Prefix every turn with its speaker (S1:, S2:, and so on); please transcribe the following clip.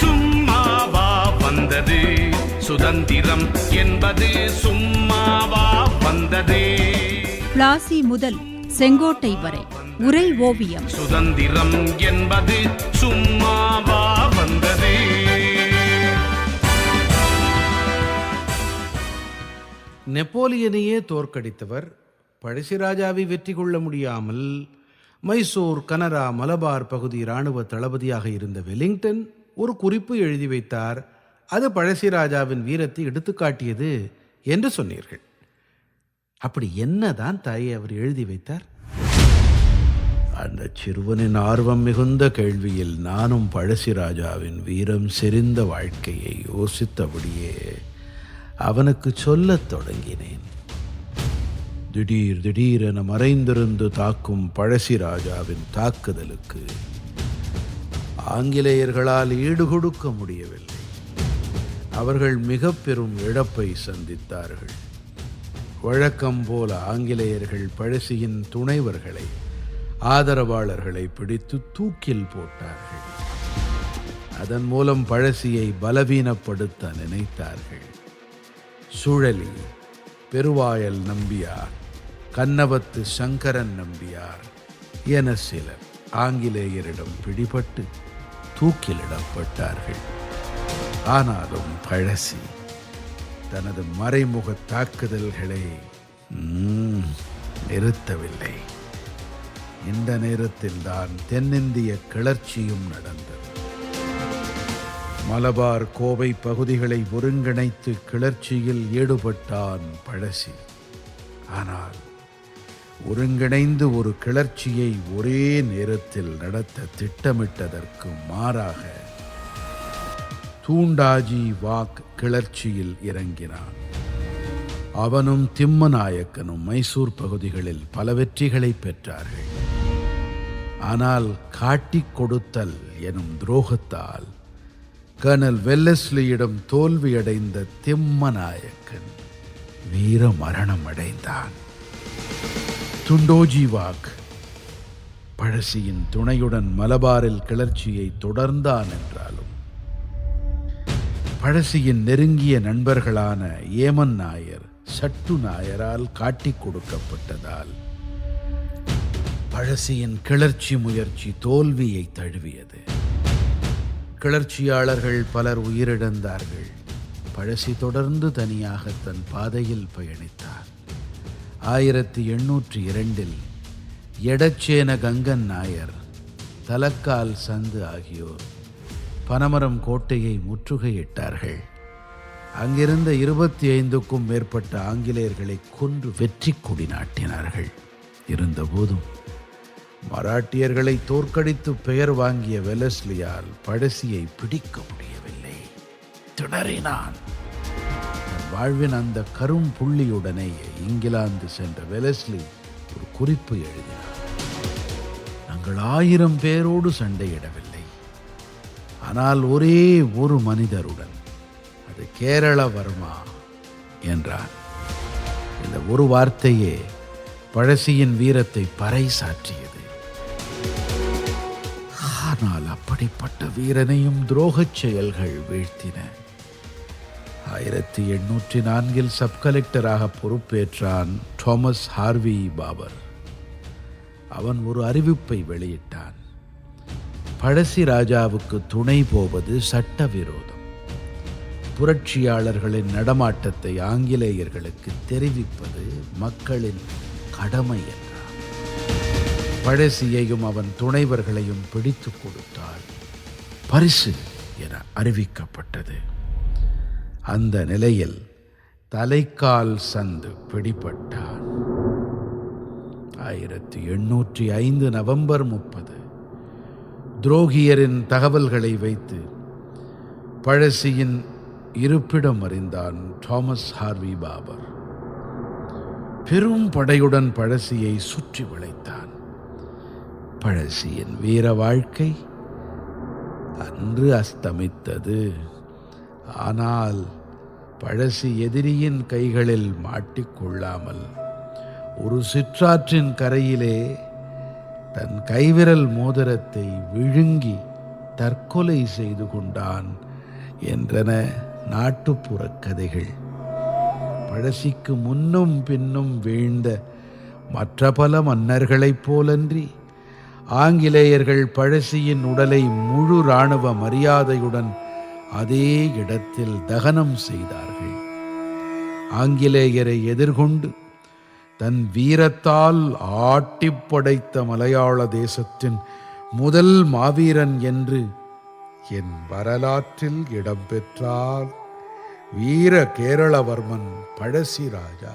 S1: சும்மாவா வந்தது? சுதந்திரம் என்பது சும்மாவா வந்தது?
S2: பிளாசி முதல் செங்கோட்டை வரை உரை ஓவியம்.
S1: சுதந்திரம் என்பது சும்மாவா வந்தது?
S3: நெப்போலியனையே தோற்கடித்தவர் பழசிராஜாவை வெற்றி கொள்ள முடியாமல் மைசூர் கனரா மலபார் பகுதி இராணுவ தளபதியாக இருந்த வெலிங்டன் ஒரு குறிப்பு எழுதி வைத்தார். அது பழசிராஜாவின் வீரத்தை எடுத்துக்காட்டியது என்று சொன்னீர்கள். அப்படி என்னதான் தாயை அவர் எழுதி வைத்தார்? அந்த சிறுவனின் ஆர்வம் மிகுந்த கேள்வியில் நானும் பழசிராஜாவின் வீரம் செறிந்த வாழ்க்கையை யோசித்தபடியே அவனுக்கு சொல்லத் தொடங்கினேன். திடீர் திடீரென மறைந்திருந்து தாக்கும் பழசிராஜாவின் தாக்குதலுக்கு ஆங்கிலேயர்களால் ஈடுகொடுக்க முடியவில்லை. அவர்கள் மிக பெரும் இழப்பை சந்தித்தார்கள். வழக்கம் போல ஆங்கிலேயர்கள் பழசியின் துணைவர்களை ஆதரவாளர்களை பிடித்து தூக்கில் போட்டார்கள். அதன் மூலம் பழசியை பலவீனப்படுத்த நினைத்தார்கள். சுழலி பெருவாயல் நம்பியார் கன்னவத்து சங்கரன் நம்பியார் என சிலர் ஆங்கிலேயரிடம் பிடிபட்டு தூக்கிலிடப்பட்டார்கள். ஆனாலும் பழசி தனது மறைமுக தாக்குதல்களை நிறுத்தவில்லை. இந்த நேரத்தில் தான் தென்னிந்திய கிளர்ச்சியும் நடந்தது. மலபார் கோவை பகுதிகளை ஒருங்கிணைத்து கிளர்ச்சியில் ஈடுபட்டான் பழசி. ஆனால் ஒருங்கிணைந்து ஒரு கிளர்ச்சியை ஒரே நேரத்தில் நடத்த திட்டமிட்டதற்கு மாறாக தூண்டாஜி வாக் கிளர்ச்சியில் இறங்கினான். அவனும் திம்மநாயக்கனும் மைசூர் பகுதிகளில் பல வெற்றிகளை பெற்றார்கள். ஆனால் காட்டிக் கொடுத்தல் எனும் துரோகத்தால் கர்னல் வெல்லஸ்லியிடம் தோல்வியடைந்த திம்மநாயக்கன் வீர மரணம் அடைந்தான் துண்டோஜி வாக் பழசியின் துணையுடன் மலபாரில் கிளர்ச்சியை தொடர்ந்தான் என்றாலும். பழசியின் நெருங்கிய நண்பர்களான ஏமன் நாயர் சட்டு நாயரால் காட்டிக் கொடுக்கப்பட்டதால் பழசியின் கிளர்ச்சி முயற்சி தோல்வியை தழுவியது. கிளர்ச்சியாளர்கள் பலர் உயிரிழந்தார்கள். பழசி தொடர்ந்து தனியாக தன் பாதையில் பயணித்தார் ஆயிரத்தி எண்ணூற்றி இரண்டில் எடச்சேன கங்கன் நாயர் தலக்கால் சந்து ஆகியோர் பனமரம் கோட்டையை முற்றுகையிட்டார்கள். அங்கிருந்த இருபத்தி ஐந்துக்கும் மேற்பட்ட ஆங்கிலேயர்களை கொன்று வெற்றி கொடி நாட்டினார்கள். இருந்தபோதும் மராட்டியர்களை தோற்கடித்து பெயர் வாங்கிய வெலஸ்லியால் படசியை பிடிக்க முடியவில்லை. திணறினான். வாழ்வின் அந்த கரும் புள்ளியுடனேயே இங்கிலாந்து சென்ற வெலஸ்லி ஒரு குறிப்பு எழுதினார். நாங்கள் ஆயிரம் பேரோடு சண்டையிடவில்லை. ஆனால் ஒரே ஒரு மனிதருடன் அது கேரளவர்மா என்றார் இந்த ஒரு வார்த்தையே பழசியின் வீரத்தை பறைசாற்றியது. ஆனால் அப்படிப்பட்ட வீரனையும் துரோகச் செயல்கள் வீழ்த்தின. ஆயிரத்தி எண்ணூற்றி நான்கில் சப் கலெக்டராக பொறுப்பேற்றான் தாமஸ் ஹார்வி பாபர். அவன் ஒரு அறிவிப்பை வெளியிட்டான். பழசி ராஜாவுக்கு துணை போவது சட்டவிரோதம். புரட்சியாளர்களின் நடமாட்டத்தை ஆங்கிலேயர்களுக்கு தெரிவிப்பது மக்களின் கடமை என்றான். பழசியையும் அவன் துணைவர்களையும் பிடித்து கொடுத்தால் பரிசு என அறிவிக்கப்பட்டது. அந்த நிலையில் தலைக்கால் சந்து பிடிபட்டான். ஆயிரத்தி எண்ணூற்றி ஐந்து நவம்பர் முப்பது. துரோகியரின் தகவல்களை வைத்து பழசியின் இருப்பிடம் அறிந்தான் தாமஸ் ஹார்வி பாபர். பெரும் படையுடன் பழசியை சுற்றி வளைத்தான். பழசியின் வீர வாழ்க்கை அன்று அஸ்தமித்தது. ஆனால் பழசி எதிரியின் கைகளில் மாட்டிக்கொள்ளாமல் ஒரு சிற்றாற்றின் கரையிலே தன் கைவிரல் மோதிரத்தை விழுங்கி தற்கொலை செய்து கொண்டான் என்றன நாட்டுப்புறக் கதைகள். பழசிக்கு முன்னும் பின்னும் வீழ்ந்த மற்ற பல மன்னர்களைப் போலன்றி ஆங்கிலேயர்கள் பழசியின் உடலை முழு இராணுவ மரியாதையுடன் அதே இடத்தில் தகனம் செய்தார்கள். ஆங்கிலேயரை எதிர்கொண்டு தன் வீரத்தால் ஆட்டி படைத்த மலையாள தேசத்தின் முதல் மாவீரன் என்று என் வரலாற்றில் இடம்பெற்றார். வீர கேரளவர்மன் பழசிராஜா.